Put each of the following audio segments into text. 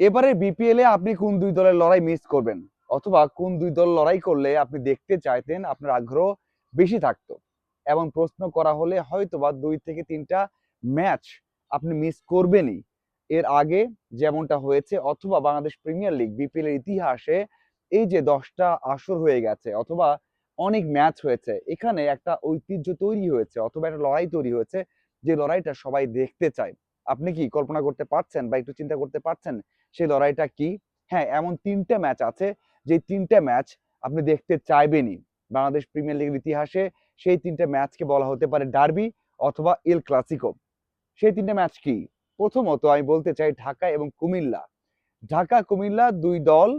এবারে বিপিএল এ আপনি কোন দুই দলের লড়াই মিস করবেন? অথবা কোন দুই দল লড়াই করলে আপনি দেখতে চাইতেন আপনার আগ্রহ বেশি থাকতো? এবং প্রশ্ন করা হলে হয়তোবা দুই থেকে তিনটা ম্যাচ আপনি মিস করবেনই। এর আগে যেমনটা হয়েছে, অথবা বাংলাদেশ প্রিমিয়ার লিগ বিপিএল এর ইতিহাসে এই যে দশটা আসর হয়ে গেছে, অথবা অনেক ম্যাচ হয়েছে, এখানে একটা ঐতিহ্য তৈরি হয়েছে, অথবা একটা লড়াই তৈরি হয়েছে, যে লড়াইটা সবাই দেখতে চায়। আপনি কি কল্পনা করতে পারছেন বা একটু চিন্তা করতে পারছেন সেই লড়াইটা কি? হ্যাঁ এমন তিনটে ম্যাচ আছে যে তিনটে ম্যাচ আপনি দেখতে চাইবেনই। বাংলাদেশ প্রিমিয়ার লিগের ইতিহাসে সেই তিনটে ম্যাচকে বলা হতে পারে ডার্বি অথবা এল ক্লাসিকো। সেই তিনটে ম্যাচ কি? প্রথমত আমি বলতে চাই ঢাকা এবং কুমিল্লা। ঢাকা, কুমিল্লা দুই দল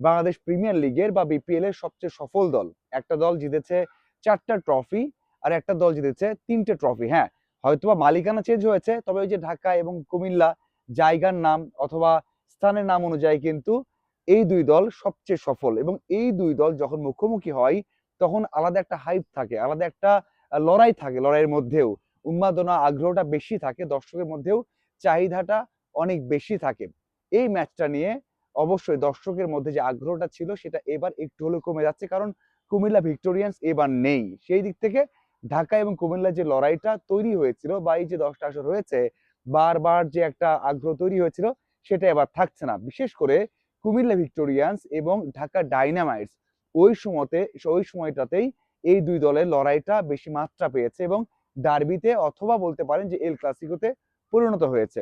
বাংলাদেশ প্রিমিয়ার লিগের বা বিপিএল এর সবচেয়ে সফল দল। একটা দল জিতেছে চারটা ট্রফি আর একটা দল জিতেছে তিনটে ট্রফি। হ্যাঁ হয়তোবা মালিকানা চেঞ্জ হয়েছে, তবে ওই যে ঢাকা এবং কুমিল্লা জায়গার নাম অথবা স্থানের নাম অনুযায়ী কিন্তু এই দুই দল সবচেয়ে সফল এবং এই দুই দল যখন মুখোমুখি হয়, তখন আলাদা একটা হাইপ থাকে, আলাদা একটা লড়াই থাকে লড়াইয়ের মধ্যেও। উন্মাদনা আগ্রহটা বেশি থাকে, দর্শকের মধ্যেও চাহিদাটা অনেক বেশি থাকে। এই ম্যাচটা নিয়ে অবশ্যই দর্শকের মধ্যে যে আগ্রহটা ছিল, সেটা এবার একটু হলেও কমে যাচ্ছে, কারণ কুমিল্লা ভিক্টোরিয়ান্স এবার নেই। সেই দিক থেকে ঢাকা এবং কুমিল্লার যে লড়াইটা তৈরি হয়েছিল বা এই যে দশটা আসর হয়েছে বারবার যে একটা আগ্রহ তৈরি হয়েছিল, সেটা এবার থাকছে না। বিশেষ করে কুমিল্লা ভিক্টোরিয়ান্স এবং ঢাকা ডাইনামাইটস ওই সময়তে, ওই সময়টাতেই এই দুই দলের লড়াইটা বেশি মাত্রা পেয়েছে এবং ডার্বিতে অথবা বলতে পারেন যে এল ক্লাসিকোতে পরিণত হয়েছে।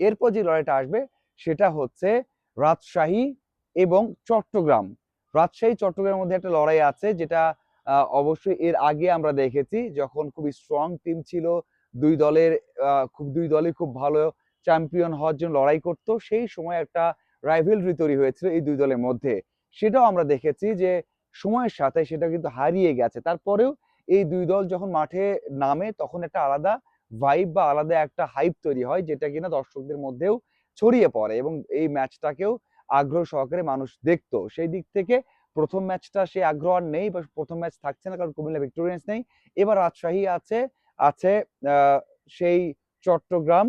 এরপর যে লড়াইটা আসবে, সেটা হচ্ছে রাজশাহী এবং চট্টগ্রাম। রাজশাহী চট্টগ্রামের মধ্যে একটা লড়াই আছে, যেটা অবশ্যই এর আগে আমরা দেখেছি যখন খুবই স্ট্রং টিম ছিল, দুই দলের খুব, দুই দলই খুব ভালো চ্যাম্পিয়ন হওয়ার জন্য লড়াই করতো, সেই সময় একটা রাইভেলরি তৈরি হয়েছিল এই দুই দলের মধ্যে। সেটাও আমরা দেখেছি যে সময়ের সাথে সেটা কিন্তু হারিয়ে গেছে। তারপরেও এই দুই দল যখন মাঠে নামে, তখন একটা আলাদা ভাইব বা আলাদা একটা হাইপ তৈরি হয়, যেটা কিনা দর্শকদের মধ্যেও ছড়িয়ে পড়ে এবং এই ম্যাচটাকেও আগ্রহ সহকারে মানুষ দেখতো। সেই দিক থেকে প্রথম ম্যাচটা সে আগ্রহ আর নেই, বা প্রথম ম্যাচ থাকছে না, কারণ কুমিল্লা ভিক্টোরিয়ান্স নেই। এবার রাজশাহী আছে আছে সেই চট্টগ্রাম।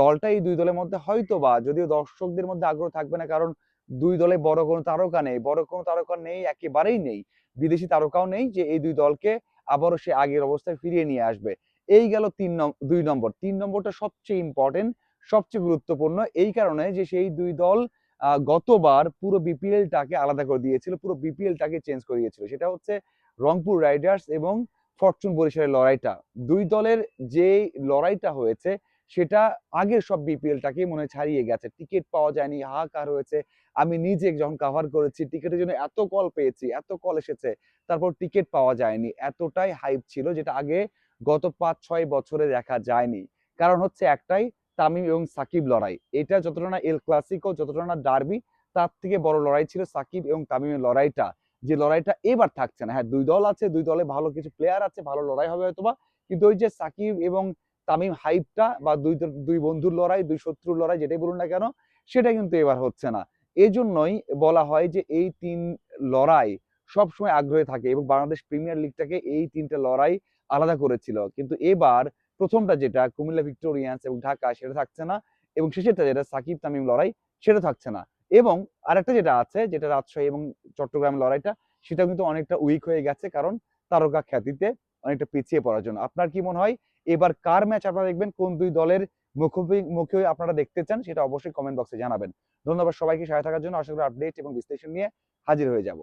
দলটা এই দুই দলের মধ্যে হয়তো বা যদিও দর্শকদের মধ্যে আগ্রহ থাকবে না, কারণ দুই দলে বড় কোনো তারকা নেই। বড় কোনো তারকা নেই, একেবারেই নেই। বিদেশি তারকাও নেই যে এই দুই দলকে আবারও সে আগের অবস্থায় ফিরিয়ে নিয়ে আসবে। এই গেল তিন দুই নম্বর। তিন নম্বরটা সবচেয়ে ইম্পর্টেন্ট সবচেয়ে গুরুত্বপূর্ণ, এই কারণে যে সেই দুই দল গতবার পুরো বিপিএলটাকে আলাদা করে দিয়েছিল, পুরো বিপিএলটাকে চেঞ্জ করে দিয়েছিল। সেটা হচ্ছে রংপুর রাইডার্স এবং ফরচুন বরিশালের লড়াইটা। দুই দলের যে লড়াইটা হয়েছে, সেটা আগের সব বিপিএলটাকে মনে ছাড়িয়ে গেছে। টিকিট পাওয়া যায়নি, হাহাকার হয়েছে। আমি নিজে যখন কাভার করেছি, টিকিটের জন্য এত কল পেয়েছি, এত কল এসেছে, তারপর টিকিট পাওয়া যায়নি। এতটাই হাইপ ছিল যেটা আগে গত পাঁচ ছয় বছরে দেখা যায়নি। কারণ হচ্ছে একটাই তামিম এবং সাকিব লড়াই। এটা যতটা না এল ক্লাসিকো যতটা না ডার্বি তার থেকে বড় লড়াই ছিল সাকিব এবং তামিমের লড়াইটা। যে লড়াইটা এবার থাকছে না। হ্যাঁ দুই দল আছে, দুই দলে ভালো কিছু প্লেয়ার আছে, ভালো লড়াই হবে হয়তোবা। কিন্তু ওই যে সাকিব এবং তামিম হাইপটা বা দুই দুই বন্ধুর লড়াই, দুই শত্রুর লড়াই যেটাই বলুন না কেন, সেটা কিন্তু এবার হচ্ছে না। এজন্যই বলা হয় যে এই তিন লড়াই সবসময় আগ্রহে থাকে এবং বাংলাদেশ প্রিমিয়ার লিগটাকে এই তিনটা লড়াই আলাদা করেছিল। কিন্তু এবার প্রথমটা যেটা কুমিল্লা ভিক্টোরিয়ান্স এবং ঢাকা সেটা থাকছে না এবং শেষেরটা যেটা সাকিব তামিম লড়াই সেটা থাকছে না। এবং আরেকটা যেটা আছে যেটা রাজশাহী এবং চট্টগ্রাম লড়াইটা সেটা কিন্তু অনেকটা উইক হয়ে গেছে কারণ তারকা খ্যাতিতে অনেকটা পিছিয়ে পড়ার জন্য। আপনার কি মনে হয়? এবার কার ম্যাচ আপনারা দেখবেন? কোন দুই দলের মুখোমুখি মুখে আপনারা দেখতে চান? সেটা অবশ্যই কমেন্ট বক্সে জানাবেন। ধন্যবাদ সবাইকে। সহায় থাকার জন্য আশা করি আপডেট এবং বিশ্লেষণ নিয়ে হাজির হয়ে যাব।